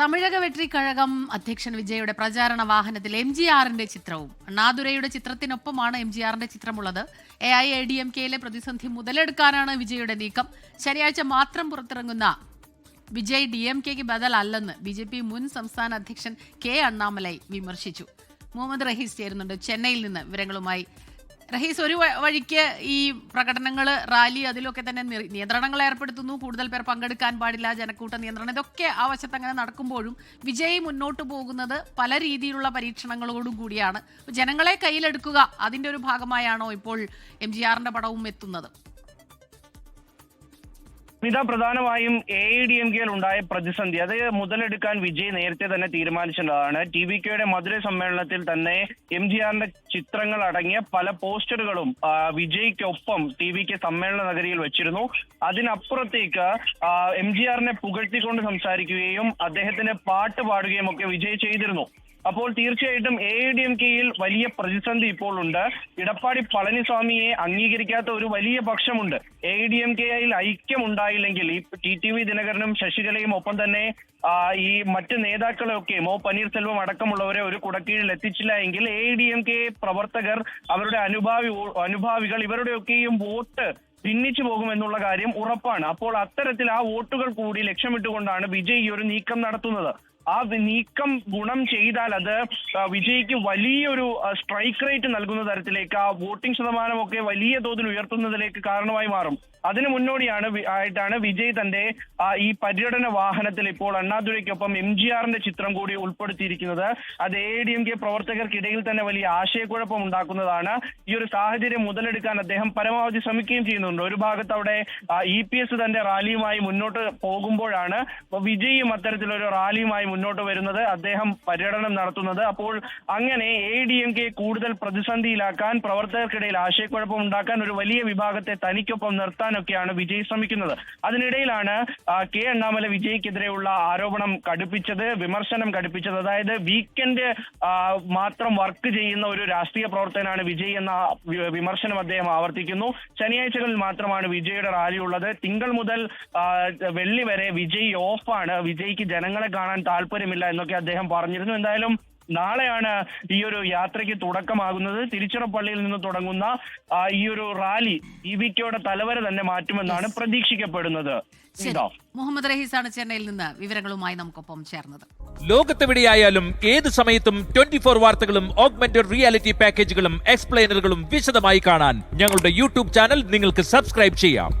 തമിഴക വെട്രി കഴകം അധ്യക്ഷൻ വിജയുടെ പ്രചാരണ വാഹനത്തിൽ എം ജി ആറിന്റെ ചിത്രവും അണ്ണാദുരൈയുടെ ചിത്രത്തിനൊപ്പമാണ് എം ജി ആറിന്റെ ചിത്രമുള്ളത്. A I A D M കെയിലെ പ്രതിസന്ധി മുതലെടുക്കാനാണ് വിജയുടെ നീക്കം. ശനിയാഴ്ച മാത്രം പുറത്തിറങ്ങുന്ന വിജയ് ഡി എം കെക്ക് ബദലല്ലെന്ന് ബി ജെ പി മുൻ സംസ്ഥാന അധ്യക്ഷൻ കെ അണ്ണാമലൈ വിമർശിച്ചു. മുഹമ്മദ് റഹീസ് ചേരുന്നുണ്ട് ചെന്നൈയിൽ നിന്ന് വിവരങ്ങളുമായി. റഹീസ് ഒരു വഴിക്ക് ഈ പ്രകടനങ്ങൾ റാലി അതിലൊക്കെ തന്നെ നിയന്ത്രണങ്ങൾ ഏർപ്പെടുത്തുന്നു. കൂടുതൽ പേർ പങ്കെടുക്കാൻ പാടില്ല. ജനക്കൂട്ട നിയന്ത്രണം. ഇതൊക്കെ ആ വശത്ത് അങ്ങനെ നടക്കുമ്പോഴും വിജയ് മുന്നോട്ട് പോകുന്നത് പല രീതിയിലുള്ള പരീക്ഷണങ്ങളോടും കൂടിയാണ്. ജനങ്ങളെ കയ്യിലെടുക്കുക അതിന്റെ ഒരു ഭാഗമായാണോ ഇപ്പോൾ എം ജി പടവും എത്തുന്നത്? സ്മിത പ്രധാനമായും എ ഐ ഡി എം കെയിൽ ഉണ്ടായ പ്രതിസന്ധി. അത് മുതലെടുക്കാൻ വിജയ് നേരത്തെ തന്നെ തീരുമാനിച്ചിട്ടുള്ളതാണ്. ടി വി കെയുടെ മധുര സമ്മേളനത്തിൽ തന്നെ എം ജി ആറിന്റെ ചിത്രങ്ങൾ അടങ്ങിയ പല പോസ്റ്ററുകളും വിജയ്ക്കൊപ്പം ടി വി കെ സമ്മേളന നഗരിയിൽ വെച്ചിരുന്നു. അതിനപ്പുറത്തേക്ക് എം ജി ആറിനെ പുകഴ്ത്തിക്കൊണ്ട് സംസാരിക്കുകയും അദ്ദേഹത്തിന്റെ പാട്ട് പാടുകയും ഒക്കെ വിജയ് ചെയ്തിരുന്നു. അപ്പോൾ തീർച്ചയായിട്ടും എ ഐ ഡി എം കെയിൽ വലിയ പ്രതിസന്ധി ഇപ്പോൾ ഉണ്ട് ഇടപ്പാടി പളനിസ്വാമിയെ അംഗീകരിക്കാത്ത ഒരു വലിയ പക്ഷമുണ്ട്. എ ഐ ഡി എം കെയിൽ ഐക്യം ഉണ്ടായില്ലെങ്കിൽ ഈ ടി ടി വി ദിനകരനും ശശികലയും ഒപ്പം തന്നെ ഈ മറ്റ് നേതാക്കളെയൊക്കെ മോ പനീർസെൽവം അടക്കമുള്ളവരെ ഒരു കുടക്കീഴിൽ എത്തിച്ചില്ല എങ്കിൽ എ ഡി എം കെ പ്രവർത്തകർ അവരുടെ അനുഭാവി അനുഭാവികൾ ഇവരുടെയൊക്കെയും വോട്ട് ഭിന്നിച്ചു പോകുമെന്നുള്ള കാര്യം ഉറപ്പാണ്. അപ്പോൾ അത്തരത്തിൽ ആ വോട്ടുകൾ കൂടി ലക്ഷ്യമിട്ടുകൊണ്ടാണ് വിജയ് ഈ ഒരു നീക്കം നടത്തുന്നത്. ആ നീക്കം ഗുണം ചെയ്താൽ അത് വിജയ്ക്ക് വലിയൊരു സ്ട്രൈക്ക് റേറ്റ് നൽകുന്ന തരത്തിലേക്ക് ആ വോട്ടിംഗ് ശതമാനമൊക്കെ വലിയ തോതിൽ ഉയർത്തുന്നതിലേക്ക് കാരണമായി മാറും. അതിനു മുന്നോടിയാണ് ആയിട്ടാണ് വിജയ് തന്റെ ഈ പര്യടന വാഹനത്തിൽ ഇപ്പോൾ അണ്ണാദുരയ്ക്കൊപ്പം എം ജി ആറിന്റെ ചിത്രം കൂടി ഉൾപ്പെടുത്തിയിരിക്കുന്നത്. അത് എ ഡി എം കെ പ്രവർത്തകർക്കിടയിൽ തന്നെ വലിയ ആശയക്കുഴപ്പം ഉണ്ടാക്കുന്നതാണ്. ഈ ഒരു സാഹചര്യം മുതലെടുക്കാൻ അദ്ദേഹം പരമാവധി ശ്രമിക്കുകയും ചെയ്യുന്നുണ്ട്. ഒരു ഭാഗത്ത് അവിടെ ഇ പി എസ് തന്റെ റാലിയുമായി മുന്നോട്ട് പോകുമ്പോഴാണ് വിജയും അത്തരത്തിലൊരു റാലിയുമായി മുന്നോട്ട് വരുന്നത് അദ്ദേഹം പര്യടനം നടത്തുന്നത്. അപ്പോൾ അങ്ങനെ എ ഡി എം കെ കൂടുതൽ പ്രതിസന്ധിയിലാക്കാൻ പ്രവർത്തകർക്കിടയിൽ ആശയക്കുഴപ്പം ഉണ്ടാക്കാൻ ഒരു വലിയ വിഭാഗത്തെ തനിക്കൊപ്പം നിർത്താനൊക്കെയാണ് വിജയ് ശ്രമിക്കുന്നത്. അതിനിടയിലാണ് കെ അണ്ണാമല വിജയ്ക്കെതിരെയുള്ള ആരോപണം കടുപ്പിച്ചത് വിമർശനം കടുപ്പിച്ചത്. അതായത് വീക്കെൻഡ് മാത്രം വർക്ക് ചെയ്യുന്ന ഒരു രാഷ്ട്രീയ പ്രവർത്തകനാണ് വിജയ് എന്ന വിമർശനം അദ്ദേഹം ആവർത്തിക്കുന്നു. ശനിയാഴ്ചകളിൽ മാത്രമാണ് വിജയുടെ റാലി ഉള്ളത് തിങ്കൾ മുതൽ വെള്ളി വരെ വിജയ് ഓഫാണ്. വിജയ്ക്ക് ജനങ്ങളെ കാണാൻ താല്പര്യമില്ല എന്നൊക്കെ അദ്ദേഹം പറഞ്ഞിരുന്നു. എന്തായാലും നാളെയാണ് ഈ ഒരു യാത്രയ്ക്ക് തുടക്കമാകുന്നത്. തിരുച്ചിറപ്പള്ളിയിൽ നിന്ന് തുടങ്ങുന്ന ഈ ഒരു റാലി ഇ വി കെയുടെ തലവര തന്നെ മാറ്റുമെന്നാണ് പ്രതീക്ഷിക്കപ്പെടുന്നത്. മുഹമ്മദ് റഹീസാണ് ചെന്നൈയിൽ നിന്ന് വിവരങ്ങളുമായി നമുക്കൊപ്പം ചേർന്നത്. ലോകത്തെവിടെയായാലും ഏത് സമയത്തും ട്വന്റി ഫോർ വാർത്തകളും ഓഗ്മെന്റഡ് റിയാലിറ്റി പാക്കേജുകളും എക്സ്പ്ലെയിനറുകളും വിശദമായി കാണാൻ ഞങ്ങളുടെ യൂട്യൂബ് ചാനൽ നിങ്ങൾക്ക് സബ്സ്ക്രൈബ് ചെയ്യാം.